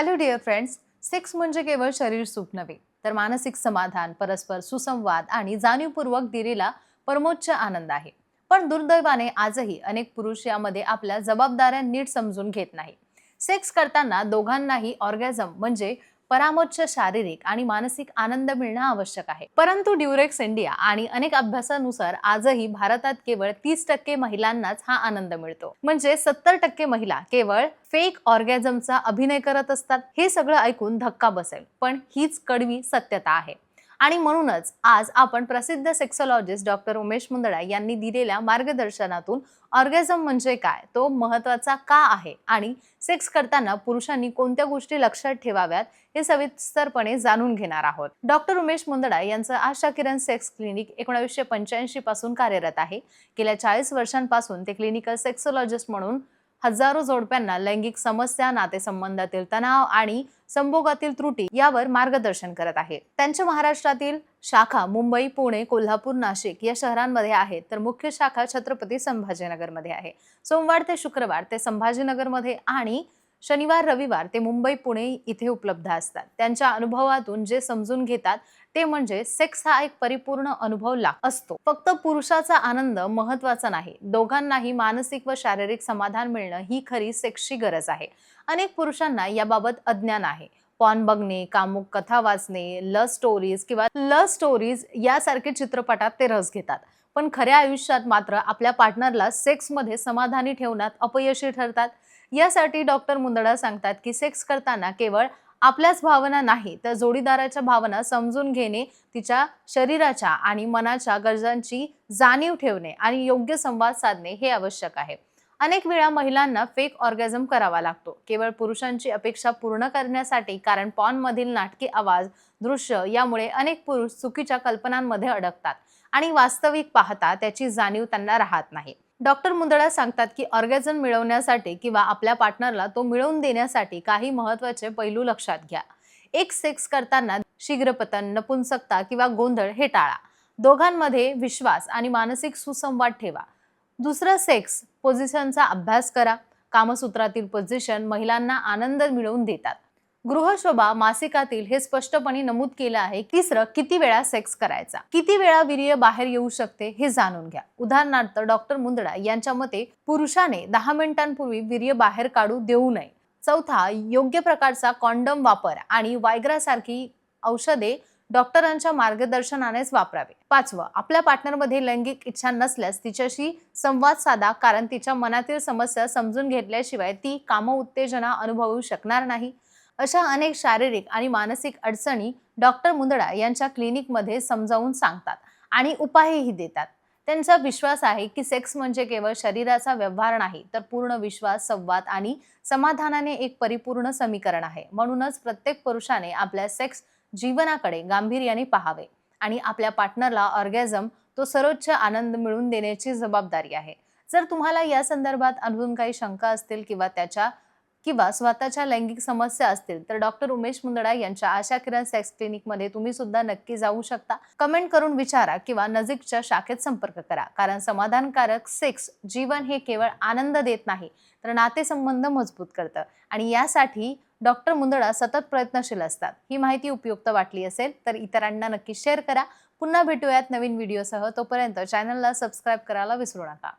Hello dear friends sex म्हणजे केवळ शरीर सुख नव्हे तर मानसिक समाधान परस्पर सुसंवाद आणि जाणीवपूर्वक दिलेला परमोच्च आनंद आहे. पण दुर्दैवाने आजही अनेक पुरुष यामध्ये आपल्या जबाबदाऱ्या नीट समजून घेत नाही. सेक्स करताना दोघांनाही ऑर्गॅझम म्हणजे परामोच्च शारीरिक आणि मानसिक आनंद मिळणं आवश्यक आहे. परंतु ड्युरेक्स इंडिया आणि अनेक अभ्यासानुसार आजही भारतात केवळ तीस टक्के महिलांनाच हा आनंद मिळतो. म्हणजे सत्तर टक्के महिला केवळ फेक ऑर्गॅझमचा अभिनय करत असतात हे सगळं ऐकून धक्का बसेल. पण हीच कडवी सत्यता आहे. आणि म्हणूनच आज आपण प्रसिद्ध सेक्सॉलॉजिस्ट डॉक्टर उमेश मुंदडा यांनी दिलेल्या मार्गदर्शनातून ऑर्गॅझम म्हणजे काय तो महत्त्वाचा का आहे आणि सेक्स करताना पुरुषांनी कोणत्या गोष्टी लक्षात ठेवाव्यात हे सविस्तरपणे जाणून घेणार आहोत. डॉक्टर उमेश मुंदडा यांचं आशा किरण सेक्स क्लिनिक एकोणावीसशे पंच्याऐंशी पासून कार्यरत आहे. गेल्या चाळीस वर्षांपासून ते क्लिनिकल सेक्सॉलॉजिस्ट म्हणून हजारो जोडप्यांना लैंगिक समस्या नातेसंबंधातील तणाव आणि संभोगातील त्रुटी यावर मार्गदर्शन करत आहे. त्यांच्या महाराष्ट्रातील शाखा मुंबई पुणे कोल्हापूर नाशिक या शहरांमध्ये आहेत. तर मुख्य शाखा छत्रपती संभाजीनगरमध्ये आहे. सोमवार ते शुक्रवार ते संभाजीनगरमध्ये आणि शनिवार रविवार ते मुंबई पुणे इथे उपलब्ध असतात. त्यांच्या अनुभवातून जे समजून घेतात ते म्हणजे सेक्स हा एक परिपूर्ण अनुभव लाग असतो. फक्त पुरुषाचा आनंद महत्त्वाचा नाही. दोघांनाही मानसिक व शारीरिक समाधान मिळणं ही खरी सेक्सची गरज आहे. अनेक पुरुषांना याबाबत अज्ञान आहे. पॉन बघणे कामुक कथा वाचणे ल स्टोरीज किंवा ल स्टोरीज यासारखे चित्रपटात ते रस घेतात. पण खऱ्या आयुष्यात मात्र आपल्या पार्टनरला सेक्समध्ये समाधानी ठेवण्यात अपयशी ठरतात. यासाठी डॉक्टर मुंदडा सांगतात की सेक्स करताना केवळ आपल्याच भावना नाही तर जोडीदाराच्या भावना समजून घेणे तिच्या शरीराच्या आणि मनाच्या गरजांची जाणीव ठेवणे आणि योग्य संवाद साधणे हे आवश्यक आहे. अनेक वेळा महिलांना फेक ऑर्गॅझम करावा लागतो. केवळ पुरुषांची अपेक्षा पूर्ण करण्यासाठी कारण पॉनमधील नाटकी आवाज दृश्य यामुळे अनेक पुरुष चुकीच्या कल्पनांमध्ये अडकतात आणि वास्तविक पाहता त्याची जाणीव त्यांना राहत नाही. डॉक्टर मुंदडा सांगतात की ऑर्गॅझम मिळवण्यासाठी किंवा आपल्या पार्टनरला तो मिळवून देण्यासाठी काही महत्त्वाचे पैलू लक्षात घ्या. एक सेक्स करताना शीघ्रपतन नपुंसकता किंवा गोंधळ हे टाळा. दोघांमध्ये विश्वास आणि मानसिक सुसंवाद ठेवा. दुसरं सेक्स पोझिशनचा अभ्यास करा. कामसूत्रातील पोझिशन महिलांना आनंद मिळवून देतात. गृहशोभा मासिकातील हे स्पष्टपणे नमूद केलं आहे तिसरं किती वेळा सेक्स करायचा? किती वेळा वीर्य बाहेर येऊ शकते हे जाणून घ्या. उदाहरणार्थ डॉक्टर मुंदडा यांच्या मते पुरुषाने दहा मिनिटांपूर्वी वीर्य बाहेर काढू देऊ नये. चौथा योग्य प्रकारचा कॉन्डम वापर आणि वायग्रासारखी औषधे डॉक्टरांच्या मार्गदर्शनानेच वापरावे. पाचवं आपल्या पार्टनरमध्ये लैंगिक इच्छा नसल्यास तिच्याशी संवाद साधा कारण तिच्या मनातील समस्या समजून घेतल्याशिवाय ती कामउत्तेजना अनुभवू शकणार नाही. अशा अनेक शारीरिक आणि मानसिक अडचणी डॉक्टर मुंदडा यांच्या क्लिनिकमध्ये समजावून सांगतात आणि उपायही देतात. त्यांचा विश्वास आहे की सेक्स म्हणजे केवळ शरीराचा व्यवहार नाही तर पूर्ण विश्वास संवाद आणि समाधानाने एक परिपूर्ण समीकरण आहे. म्हणूनच प्रत्येक पुरुषाने आपल्या सेक्स जीवनाकडे गांभीर्याने पाहावे आणि आपल्या पार्टनरला ऑर्गॅझम तो सर्वोच्च आनंद मिळवून देण्याची जबाबदारी आहे. जर तुम्हाला या संदर्भात अजून काही शंका असतील किंवा त्याच्या किंवा स्वतःच्या लैंगिक समस्या असतील तर डॉक्टर उमेश मुंदडा यांच्या आशा किरण सेक्स क्लिनिकमध्ये तुम्ही सुद्धा नक्की जाऊ शकता. कमेंट करून विचारा किंवा नजीकच्या शाखेत संपर्क करा कारण समाधानकारक सेक्स जीवन हे केवळ आनंद देत नाही तर नातेसंबंध मजबूत करतं. आणि यासाठी डॉक्टर मुंदडा सतत प्रयत्नशील असतात. ही माहिती उपयुक्त वाटली असेल तर इतरांना नक्की शेअर करा. पुन्हा भेटूयात नवीन व्हिडिओसह. तोपर्यंत चॅनलला सबस्क्राईब करायला विसरू नका.